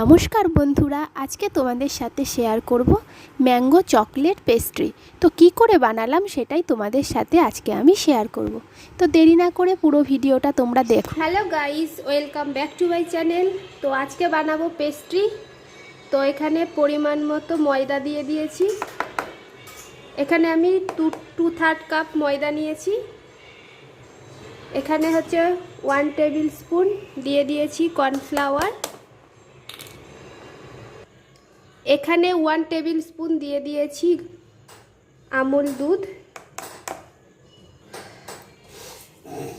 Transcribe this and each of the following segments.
নমস্কার বন্ধুরা, আজকে তোমাদের সাথে শেয়ার করব ম্যাঙ্গো চকলেট পেস্ট্রি তো কি করে বানালাম সেটাই তোমাদের সাথে আজকে আমি শেয়ার করব। তো দেরি না করে পুরো ভিডিওটা তোমরা দেখো। Hello guys welcome back to my channel তো আজকে বানাবো পেস্ট্রি তো এখানে পরিমাণ মতো ময়দা দিয়ে দিয়েছি। এখানে আমি টু টু থার্ড কাপ ময়দা নিয়েছি। এখানে হচ্ছে ওয়ান টেবিল স্পুন দিয়ে দিয়েছি কর্নফ্লাওয়ার এখানে ওয়ান টেবিল স্পুন দিয়ে দিয়েছি আমুল দুধ।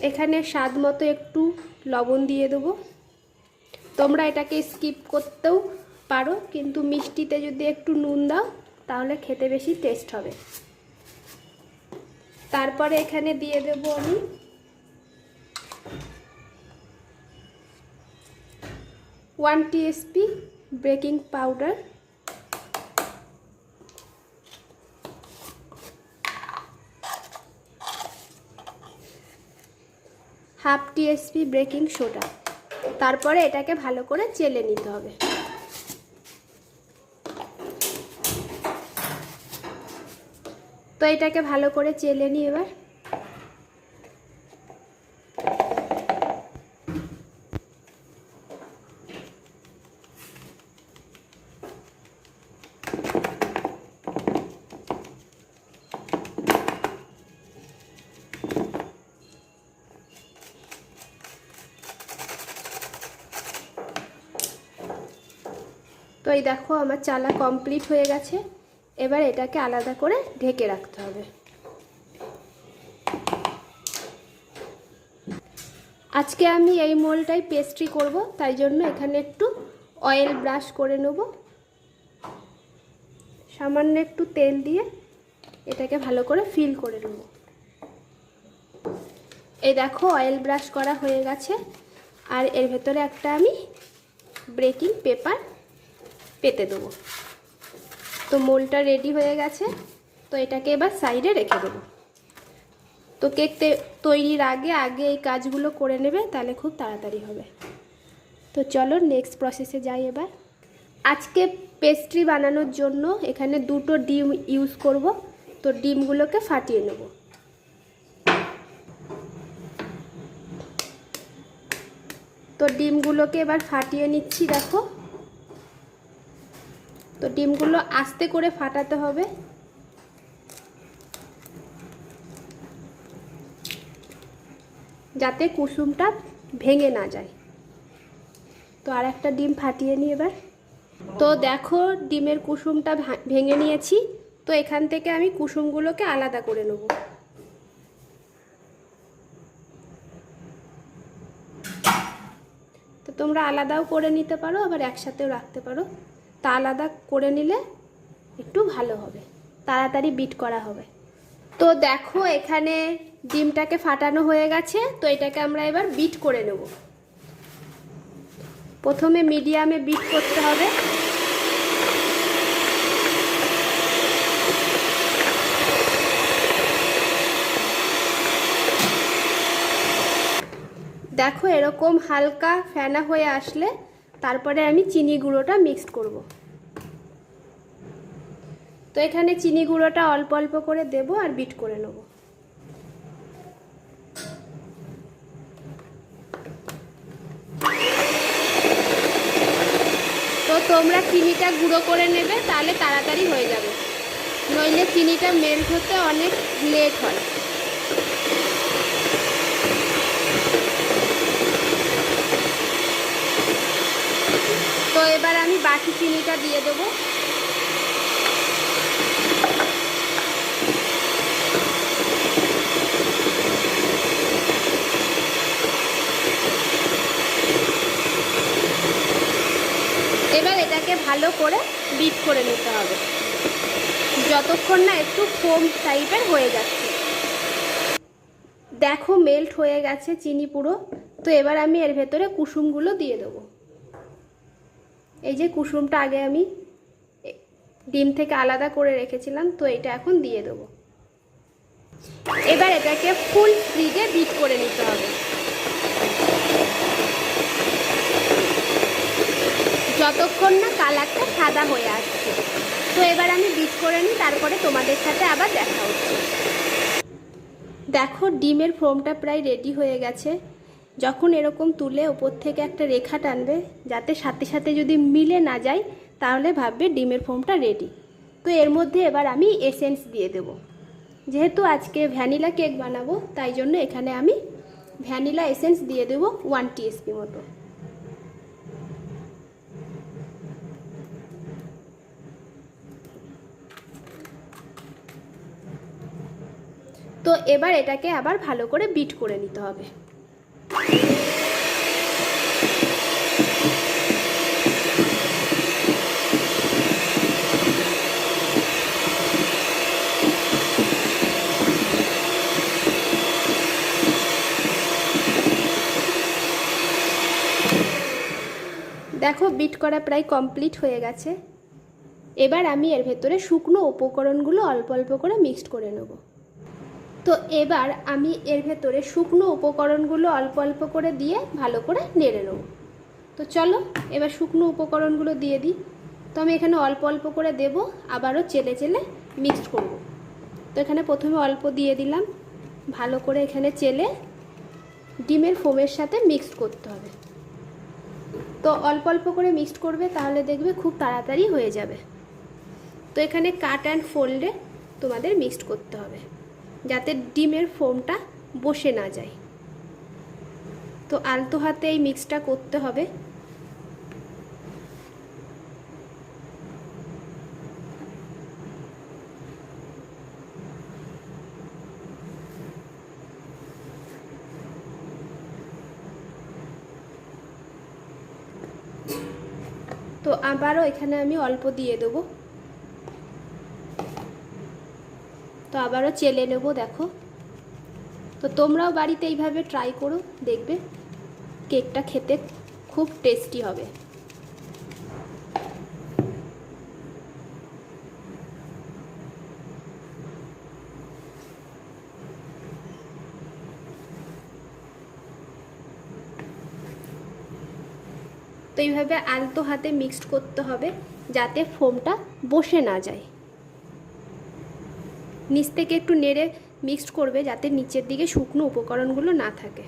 এখানে স্বাদ মতো একটু লবণ দিয়ে দেবো। তোমরা এটাকে স্কিপ করতেও পারো, কিন্তু মিষ্টিতে যদি একটু নুন দাও, তাহলে খেতে বেশি টেস্ট হবে। তারপরে এখানে দিয়ে দেব আমি one tsp baking powder half tsp baking soda. তারপরে এটাকে ভালো করে চেলে নিতে হবে। তো এটাকে ভালো করে চেলে নিই এবার। তো এই দেখো আমার চালা কমপ্লিট হয়ে গেছে। এবার এটাকে আলাদা করে ঢেকে রাখতে হবে। আজকে আমি এই মোলটাই পেস্ট্রি করব, তাই জন্য এখানে একটু অয়েল ব্রাশ করে নেব। সামান্য একটু তেল দিয়ে এটাকে ভালো করে ফিল করে নেব। এই দেখো অয়েল ব্রাশ করা হয়ে গেছে। আর এর ভেতরে একটা আমি ব্রেকিং পেপার পেতে দেবো। তো মোলটা রেডি হয়ে গেছে, তো এটাকে এবার সাইডে রেখে দেবো। তো কেক তৈরির আগে আগে এই কাজগুলো করে নেবে, তাহলে খুব তাড়াতাড়ি হবে। তো চলো নেক্সট প্রসেসে যাই এবার। আজকে পেস্ট্রি বানানোর জন্য এখানে দুটো ডিম ইউজ করব, তো ডিমগুলোকে ফাটিয়ে নেব। তো ডিমগুলোকে এবার ফাটিয়ে নিচ্ছি, দেখো। তো ডিমগুলো আস্তে করে ফাটাতে হবে। যাতে কুসুমটা ভেঙে না যায়। তো আর একটা ডিম ফাটিয়ে নিই এবার। তো দেখো ডিমের কুসুমটা ভেঙে নিয়েছি। তো এখান থেকে আমি কুসুমগুলোকে আলাদা করে নেব। তো তোমরা আলাদাও করে নিতে পারো, আবার একসাথেও রাখতে পারো। তা আলাদা করে নিলে একটু ভালো হবে। তাড়াতাড়ি বিট করা হবে। তো দেখো এখানে ডিমটাকে ফাটানো হয়ে গেছে, তো এটাকে আমরা এবার বিট করে নেব। প্রথমে মিডিয়ামে বিট করতে হবে। দেখো এরকম হালকা ফেনা হয়ে আসলে তারপরে আমি চিনি গুঁড়োটা মিক্সড করব। তো এখানে চিনি গুঁড়োটা অল্প অল্প করে দেব আর বিট করে নেব। তো তোমরা চিনিটা গুঁড়ো করে নেবে, তাহলে তাড়াতাড়ি হয়ে যাবে। নইলে চিনিটা মেল্ট হতে অনেক লেট হয়। তো এবার আমি বাকি চিনিটা দিয়ে দেবো এবার এটাকে ভালো করে বিট করে নিতে হবে। যতক্ষণ না একটু ফোম টাইপের হয়ে যাচ্ছে। দেখো মেল্ট হয়ে গেছে চিনি পুরো। তো এবার আমি এর ভেতরে কুসুমগুলো দিয়ে দেবো। এই যে কুসুমটা আগে আমি ডিম থেকে আলাদা করে রেখেছিলাম, তো এটা এখন দিয়ে দেবো। এবার এটাকে ফুল ফ্রিজে বিট করে নিতে হবে। যতক্ষণ না কালারটা সাদা হয়ে আসছে। তো এবার আমি বিট করে নিই, তারপরে তোমাদের সাথে আবার দেখা হচ্ছে। দেখো, ডিমের ফোমটা প্রায় রেডি হয়ে গেছে। যখন এরকম তুলে ওপর থেকে একটা রেখা টানবে, যাতে সাথে সাথে যদি মিলে না যায়, তাহলে ভাববে ডিমের ফোমটা রেডি তো এর মধ্যে এবার আমি এসেন্স দিয়ে দেব। যেহেতু আজকে ভ্যানিলা কেক বানাবো, তাই জন্য এখানে আমি ভ্যানিলা এসেন্স দিয়ে দেবো ওয়ান টিএসপি মতো। তো এবার এটাকে আবার ভালো করে বিট করে নিতে হবে। দেখো, বিট করা প্রায় কমপ্লিট হয়ে গেছে। এবার আমি এর ভেতরে শুকনো উপকরণগুলো অল্প অল্প করে মিক্সড করে নেব। তো এবার আমি এর ভেতরে শুকনো উপকরণগুলো অল্প অল্প করে দিয়ে ভালো করে নেড়ে নেব। তো চলো, এবার শুকনো উপকরণগুলো দিয়ে দিই। তো আমি এখানে অল্প অল্প করে দেব, আবারও চেলে চেলে মিক্সড করব। তো এখানে প্রথমে অল্প দিয়ে দিলাম। ভালো করে এখানে চেলে ডিমের ফোমের সাথে মিক্সড করতে হবে। তো অল্প অল্প করে মিক্সড করবে, তাহলে দেখবে খুব তাড়াতাড়ি হয়ে যাবে। তো এখানে কাট অ্যান্ড ফোল্ডে তোমাদের মিক্সড করতে হবে। যাতে ডিমের ফোমটা বসে না যায়। তো আলতো হাতে এই মিক্সটা করতে হবে। তো আবারও এখানে আমি অল্প দিয়ে দেবো। তো আবারও চেলে নেব, দেখো। তো তোমরাও বাড়িতে এইভাবে ট্রাই করো, দেখবে কেকটা খেতে খুব টেস্টি হবে। তো এইভাবে আলতো হাতে মিক্সড করতে হবে, যাতে ফোমটা বসে না যায়। নিচ থেকে একটু নেড়ে মিক্সড করবে যাতে নিচের দিকে শুকনো উপকরণগুলো না থাকে।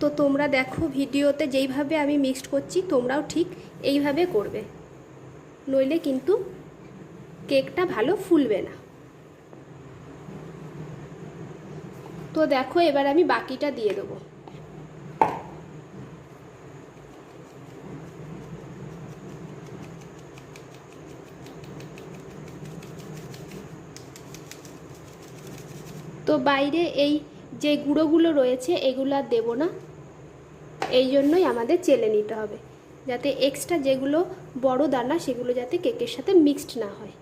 তো তোমরা দেখো ভিডিওতে যেইভাবে আমি মিক্সড করছি, তোমরাও ঠিক এইভাবে করবে। নইলে কিন্তু কেকটা ভালো ফুলবে না। তো দেখো এবার আমি বাকিটা দিয়ে দেবো। তো বাইরে এই যে গুঁড়োগুলো রয়েছে, এগুলো আর দেবো না। এই জন্যই আমাদের চেলে নিতে হবে, যাতে এক্সট্রা যেগুলো বড় দানা, সেগুলো যাতে কেকের সাথে মিক্সড না হয়।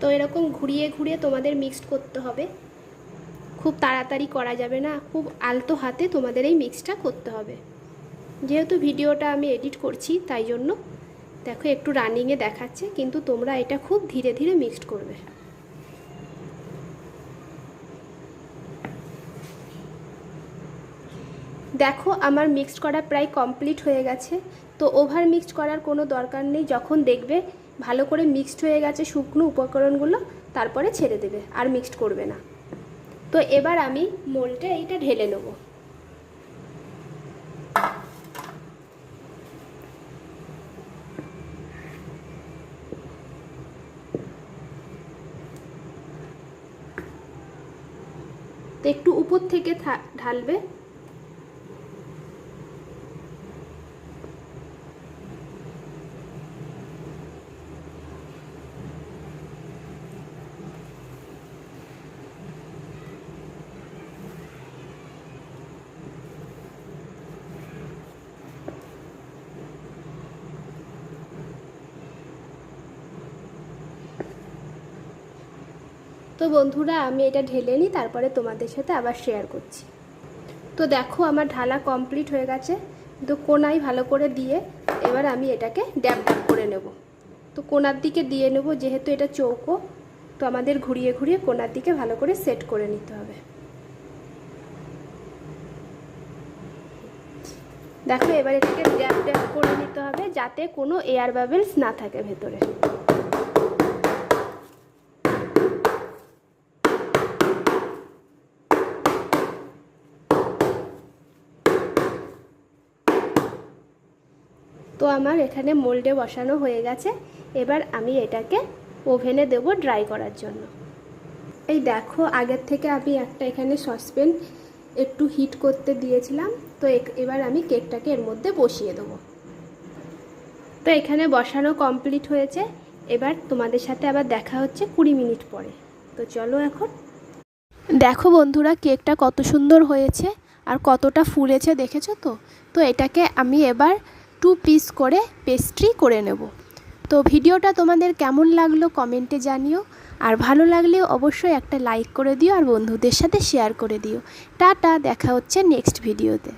তো এরকম ঘুরিয়ে ঘুরিয়ে তোমাদের মিক্সড করতে হবে। খুব তাড়াতাড়ি করা যাবে না, খুব আলতো হাতে তোমাদের এই মিক্সটা করতে হবে। যেহেতু ভিডিওটা আমি এডিট করছি, তাই জন্য দেখো একটু রানিংয়ে দেখাচ্ছে, কিন্তু তোমরা এটা খুব ধীরে ধীরে মিক্সড করবে। দেখো আমার মিক্সড করা প্রায় কমপ্লিট হয়ে গেছে, তো ওভার মিক্সড করার কোনো দরকার নেই, যখন দেখবে ভালো করে মিক্সড হয়ে গেছে শুকনো উপকরণগুলো, তারপরে ছেড়ে দেবে, আর মিক্সড করবে না। তো এবার আমি মোলটা এইটা ঢেলে নেব তো একটু উপর থেকে ঢালবে। তো বন্ধুরা, আমি এটা ঢেলে নিই, তারপরে তোমাদের সাথে আবার শেয়ার করছি। তো দেখো, আমার ঢালা কমপ্লিট হয়ে গেছে। তো কোনায় ভালো করে দিয়ে এবার আমি এটাকে ড্যাব ড্যাব করে নেব। তো কোনার দিকে দিয়ে নেব, যেহেতু এটা চৌকো, তো আমাদের ঘুরিয়ে ঘুরিয়ে কোনার দিকে ভালো করে সেট করে নিতে হবে। দেখো, এবার এটাকে ড্যাব ড্যাব করে নিতে হবে, যাতে কোনো এয়ার বাবেলস না থাকে ভেতরে। তো আমার এখানে মোল্ডে বসানো হয়ে গেছে। এবার আমি এটাকে ওভেনে দেব ড্রাই করার জন্য। এই দেখো, আগের থেকে আমি একটা এখানে সসপ্যান একটু হিট করতে দিয়েছিলাম। তো এবার আমি কেকটাকে এর মধ্যে বসিয়ে দেবো। তো এখানে বসানো কমপ্লিট হয়েছে। এবার তোমাদের সাথে আবার দেখা হচ্ছে কুড়ি মিনিট পরে। তো চলো এখন। দেখো বন্ধুরা, কেকটা কত সুন্দর হয়েছে আর কতটা ফুলেছে, দেখেছ তো? তো এটাকে আমি এবার টু পিস করে পেস্ট্রি করে নেব। তো ভিডিওটা তোমাদের কেমন লাগল কমেন্টে জানিও। আর ভালো লাগলে অবশ্যই একটা লাইক করে দিও আর বন্ধুদের সাথে শেয়ার করে দিও। টাটা, দেখা হচ্ছে নেক্সট ভিডিওতে